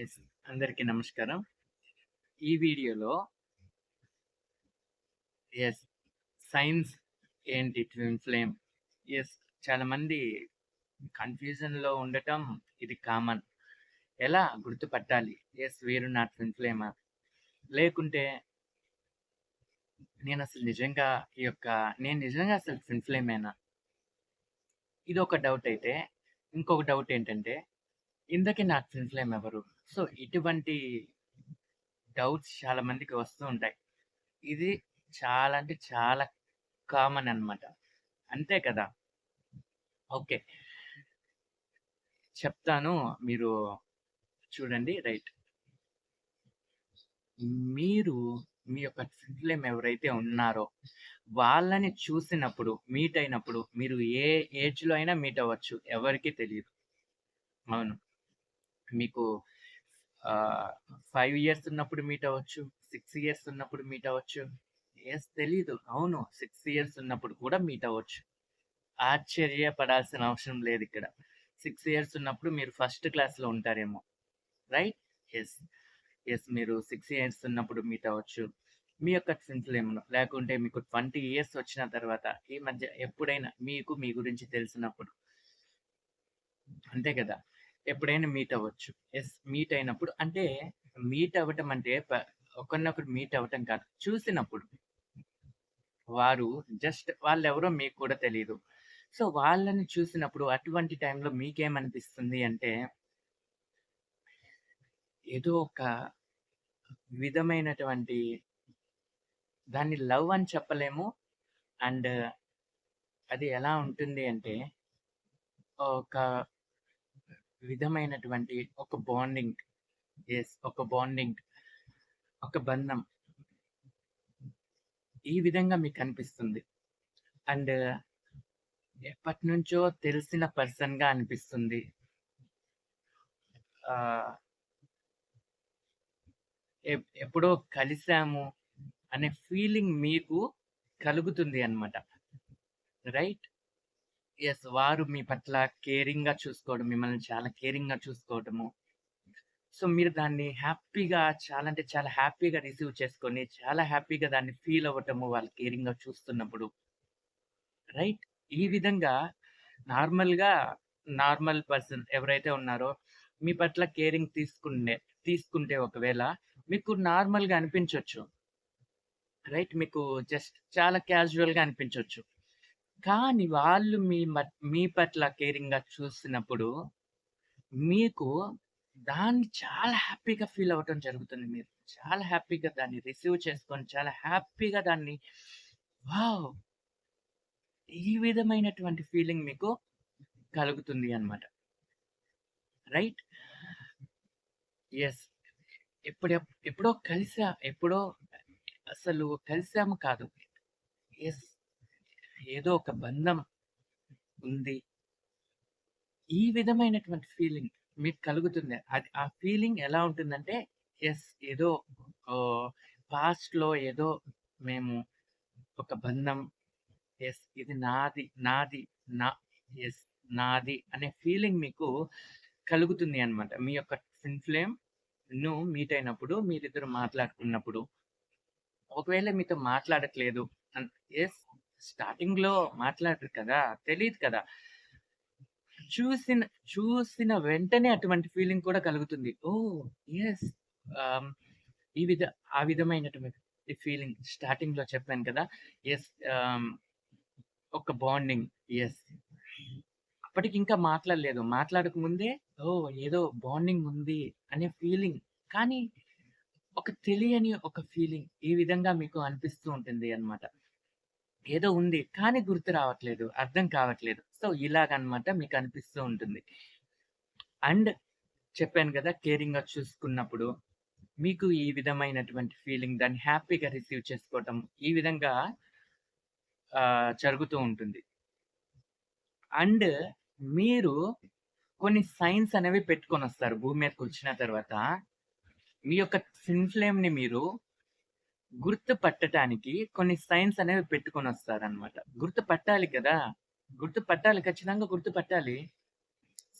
Yes అందరికీ నమస్కారం. ఈ వీడియోలో ఎస్ సైన్స్ ఏంటి ట్విన్ ఫ్లేమ్? ఎస్ చాలామంది కన్ఫ్యూజన్లో ఉండటం ఇది కామన్. ఎలా గుర్తుపట్టాలి? ఎస్ వీరు నా ట్విన్ ఫ్లేమా? లేకుంటే నేను అసలు నిజంగా ఈ యొక్క నేను నిజంగా అసలు ట్విన్ ఫ్లేమేనా? ఇది ఒక డౌట్ అయితే ఇంకొక డౌట్ ఏంటంటే ఇందకి నా ట్విన్ ఫ్లేమ్ ఎవరు? సో ఇటువంటి డౌట్స్ చాలా మందికి వస్తూ ఉంటాయి. ఇది చాలా అంటే చాలా కామన్ అన్నమాట. అంతే కదా? ఓకే. చెప్తాను మీరు చూడండి. రైట్. మీరు మీ యొక్క ఫ్రెండ్లేం ఎవరైతే ఉన్నారో వాళ్ళని చూసినప్పుడు మీట్ అయినప్పుడు మీరు ఏ ఏజ్లో అయినా మీట్ అవ్వచ్చు. ఎవరికి తెలియదు అవును. మీకు ఫైవ్ ఇయర్స్ ఉన్నప్పుడు మీట్ అవ్వచ్చు సిక్స్ ఇయర్స్ ఉన్నప్పుడు మీట్ అవ్వచ్చు. ఎస్ తెలీదు. అవును సిక్స్ ఇయర్స్ ఉన్నప్పుడు కూడా మీట్ అవ్వచ్చు. ఆశ్చర్యపడాల్సిన అవసరం లేదు ఇక్కడ. సిక్స్ ఇయర్స్ ఉన్నప్పుడు మీరు ఫస్ట్ క్లాస్లో ఉంటారేమో. రైట్ ఎస్ ఎస్ మీరు సిక్స్ ఇయర్స్ ఉన్నప్పుడు మీట్ అవ్వచ్చు. మీ యొక్క ట్విన్ ఫ్లేమ్ను లేకుంటే మీకు ట్వంటీ ఇయర్స్ వచ్చిన తర్వాత ఈ మధ్య ఎప్పుడైనా మీకు మీ గురించి తెలిసినప్పుడు. అంతే కదా? ఎప్పుడైనా మీట్ అవ్వచ్చు. ఎస్ మీట్ అయినప్పుడు. అంటే మీట్ అవ్వటం అంటే ఒకరినొకరు మీట్ అవ్వటం కాదు. చూసినప్పుడు. వారు జస్ట్ వాళ్ళు ఎవరో మీకు కూడా తెలియదు సో వాళ్ళని చూసినప్పుడు అటువంటి టైంలో మీకేమనిపిస్తుంది అంటే ఏదో ఒక విధమైనటువంటి దాన్ని లవ్ అని చెప్పలేము. అండ్ అది ఎలా ఉంటుంది అంటే ఒక విధమైనటువంటి ఒక బాండింగ్ ఎస్ ఒక బాండింగ్ ఒక బంధం ఈ విధంగా మీకు అనిపిస్తుంది. అండ్ ఎప్పటి నుంచో తెలిసిన పర్సన్గా అనిపిస్తుంది. ఎప్పుడో కలిసాము అనే ఫీలింగ్ మీకు కలుగుతుంది అన్నమాట. రైట్ ఎస్ వారు మీ పట్ల కేరింగ్గా చూసుకోవడం మిమ్మల్ని చాలా కేరింగ్గా చూసుకోవడము. సో మీరు దాన్ని హ్యాపీగా చాలా అంటే చాలా హ్యాపీగా రిసీవ్ చేసుకొని చాలా హ్యాపీగా దాన్ని ఫీల్ అవ్వటము వాళ్ళు కేరింగ్గా చూస్తున్నప్పుడు. రైట్? ఈ విధంగా నార్మల్గా నార్మల్ పర్సన్ ఎవరైతే ఉన్నారో మీ పట్ల కేరింగ్ తీసుకునే తీసుకుంటే ఒకవేళ మీకు నార్మల్గా అనిపించవచ్చు రైట్? మీకు జస్ట్ చాలా క్యాజువల్గా అనిపించవచ్చు కానీ వాళ్ళు మీ మీ పట్ల కేరింగ్గా చూసినప్పుడు మీకు దాన్ని చాలా హ్యాపీగా ఫీల్ అవ్వటం జరుగుతుంది మీరు. చాలా హ్యాపీగా దాన్ని రిసీవ్ చేసుకొని చాలా హ్యాపీగా దాన్ని వావ్! ఈ విధమైనటువంటి ఫీలింగ్ మీకు కలుగుతుంది అన్నమాట. రైట్? ఎస్ ఎప్పుడు ఎప్పుడో కలిసా ఎప్పుడో అసలు కలిసాము కాదు. ఎస్ ఏదో ఒక బంధం ఉంది. ఈ విధమైనటువంటి ఫీలింగ్ మీకు కలుగుతుంది. అది ఆ ఫీలింగ్ ఎలా ఉంటుందంటే ఎస్ ఏదో పాస్ట్లో ఏదో మేము ఒక బంధం ఎస్ ఇది నాది నాది నా ఎస్ నాది అనే ఫీలింగ్ మీకు కలుగుతుంది అన్నమాట. మీ యొక్క ట్విన్ ఫ్లేమ్ను మీట్ అయినప్పుడు మీరిద్దరు మాట్లాడుకున్నప్పుడు ఒకవేళ మీతో మాట్లాడట్లేదు ఎస్ స్టార్టింగ్లో మాట్లాడరు కదా! తెలియదు కదా! చూసిన చూసిన వెంటనే అటువంటి ఫీలింగ్ కూడా కలుగుతుంది. ఓ ఎస్ um, ఈ విధ ఆ విధమైనటువంటి ఫీలింగ్ స్టార్టింగ్లో చెప్పాను కదా! ఎస్ um, ఒక బాండింగ్. ఎస్ అప్పటికి ఇంకా మాట్లాడలేదు. మాట్లాడక ముందే ఓ ఏదో బాండింగ్ ఉంది అనే ఫీలింగ్. కానీ ఒక తెలియని ఒక ఫీలింగ్ ఈ విధంగా మీకు అనిపిస్తూ ఉంటుంది అన్నమాట. ఏదో ఉంది కానీ గుర్తు రావట్లేదు అర్థం కావట్లేదు. సో ఇలాగనమాట మీకు అనిపిస్తూ ఉంటుంది. అండ్ చెప్పాను కదా కేరింగ్గా చూసుకున్నప్పుడు మీకు ఈ విధమైనటువంటి ఫీలింగ్ దాన్ని హ్యాపీగా రిసీవ్ చేసుకోవటం ఈ విధంగా జరుగుతూ ఉంటుంది. అండ్ మీరు కొన్ని సైన్స్ అనేవి పెట్టుకొని వస్తారు భూమి మీదకి వచ్చిన తర్వాత మీ యొక్క ట్విన్ ఫ్లేమ్ని మీరు గుర్తు పట్టడానికి కొన్ని సైన్స్ అనేవి పెట్టుకొని వస్తారు అనమాట గుర్తు పట్టాలి కదా గుర్తు పట్టాలి ఖచ్చితంగా గుర్తు పట్టాలి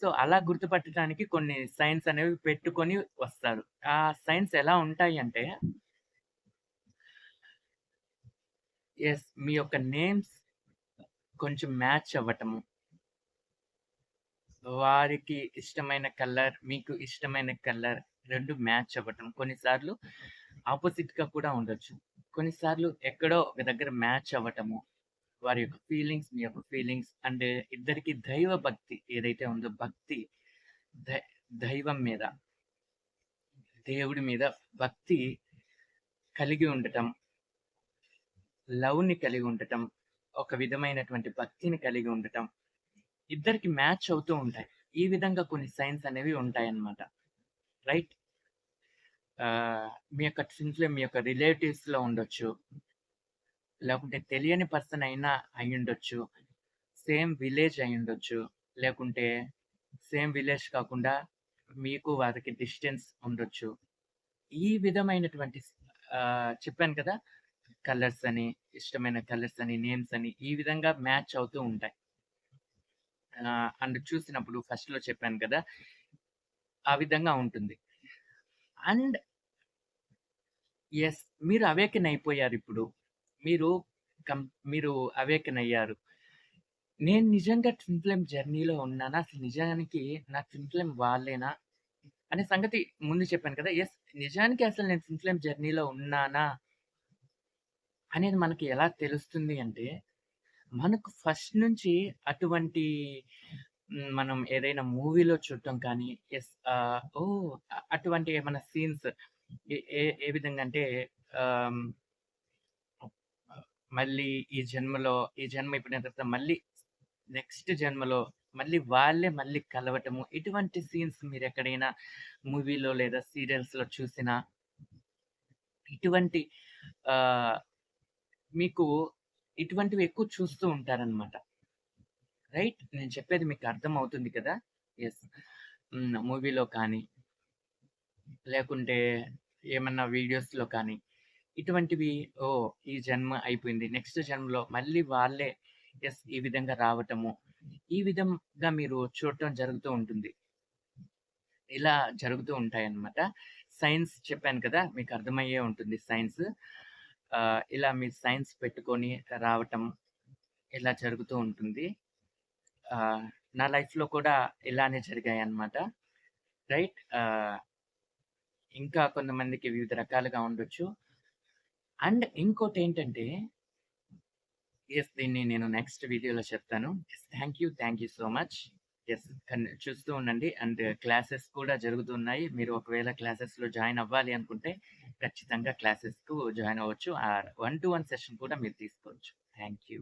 సో, అలా గుర్తుపట్టడానికి కొన్ని సైన్స్ అనేవి పెట్టుకొని వస్తారు. ఆ సైన్స్ ఎలా ఉంటాయి అంటే ఎస్ మీ యొక్క నేమ్స్ కొంచెం మ్యాచ్ అవ్వటము. వారికి ఇష్టమైన కలర్, మీకు ఇష్టమైన కలర్ రెండు మ్యాచ్ అవ్వటం. కొన్నిసార్లు అపోజిట్‌గా కూడా ఉండొచ్చు. కొన్నిసార్లు ఎక్కడో ఒక దగ్గర మ్యాచ్ అవ్వటము. వారి యొక్క ఫీలింగ్స్, మీ యొక్క ఫీలింగ్స్ అండ్ ఇద్దరికీ దైవ భక్తి ఏదైతే ఉందో భక్తి దై దైవం మీద దేవుడి మీద భక్తి కలిగి ఉండటం. లవ్‌ని కలిగి ఉండటం. ఒక విధమైనటువంటి భక్తిని కలిగి ఉండటం. ఇద్దరికి మ్యాచ్ అవుతూ ఉంటాయి. ఈ విధంగా కొన్ని సైన్స్ అనేవి ఉంటాయన్నమాట. రైట్? మీ యొక్క ట్విన్స్లో మీ యొక్క రిలేటివ్స్‌లో ఉండొచ్చు. లేకుంటే తెలియని పర్సన్ అయినా అయ్యుండొచ్చు. సేమ్ విలేజ్ అయి ఉండొచ్చు లేకుంటే సేమ్ విలేజ్ కాకుండా మీకు వారికి డిస్టెన్స్ ఉండొచ్చు. ఈ విధమైనటువంటి చెప్పాను కదా! కలర్స్ అని, ఇష్టమైన కలర్స్ అని, నేమ్స్ అని ఈ విధంగా మ్యాచ్ అవుతూ ఉంటాయి. అండ్ చూసినప్పుడు ఫస్ట్‌లో చెప్పాను కదా! ఆ విధంగా ఉంటుంది. అండ్ ఎస్ మీరు అవేకెన్ అయిపోయారిప్పుడు. మీరు కం మీరు అవేకెన్ అయ్యారు. నేను నిజంగా ట్విన్ ఫ్లేమ్ జర్నీలో ఉన్నానా? అసలు నిజానికి నా ట్విన్ ఫ్లేమ్ వాళ్ళేనా? అనే సంగతి ముందు చెప్పాను కదా! ఎస్ నిజానికి అసలు నేను ట్విన్ ఫ్లేమ్ జర్నీలో ఉన్నానా? అనేది మనకి ఎలా తెలుస్తుంది అంటే, మనకు ఫస్ట్ నుంచి అటువంటి మనం ఏదైనా మూవీలో చూడటం కానీ, ఎస్ ఓ అటువంటి ఏమైనా సీన్స్ ఏ ఏ విధంగా అంటే మళ్ళీ ఈ జన్మలో ఈ జన్మ అయిపోయిన తర్వాత మళ్ళీ నెక్స్ట్ జన్మలో మళ్ళీ వాళ్ళే మళ్ళీ కలవటము. ఇటువంటి సీన్స్ మీరు ఎక్కడైనా మూవీలో లేదా సీరియల్స్‌లో చూసినా ఇటువంటి మీకు ఇటువంటివి ఎక్కువ చూస్తూ ఉంటారనమాట. రైట్? నేను చెప్పేది మీకు అర్థం అవుతుంది కదా! ఎస్ మూవీలో కానీ లేకుంటే ఏమన్నా వీడియోస్‌లో కానీ ఇటువంటివి ఓ ఈ జన్మ అయిపోయింది. నెక్స్ట్ జన్మలో మళ్ళీ వాళ్ళే ఎస్ ఈ విధంగా రావటము. ఈ విధంగా మీరు చూడటం జరుగుతూ ఉంటుంది. ఇలా జరుగుతూ ఉంటాయన్నమాట. సైన్స్ చెప్పాను కదా! మీకు అర్థమయ్యే ఉంటుంది సైన్స్. ఇలా మీరు సైన్స్ పెట్టుకొని రావటం ఇలా జరుగుతూ ఉంటుంది. నా లైఫ్‌లో కూడా ఇలానే జరిగాయి అనమాట రైట్? ఇంకా కొంతమందికి వివిధ రకాలుగా ఉండొచ్చు. అండ్ ఇంకోటి ఏంటంటే ఎస్ దీన్ని నేను నెక్స్ట్ వీడియోలో చెప్తాను. Yes thank you. Thank you so much. Yes చూస్తూ ఉండండి. అండ్ క్లాసెస్ కూడా జరుగుతున్నాయి. మీరు ఒకవేళ క్లాసెస్‌లో జాయిన్ అవ్వాలి అనుకుంటే ఖచ్చితంగా క్లాసెస్‌కు జాయిన్ అవ్వచ్చు. Or one to one session కూడా మీరు తీసుకోవచ్చు. Thank you.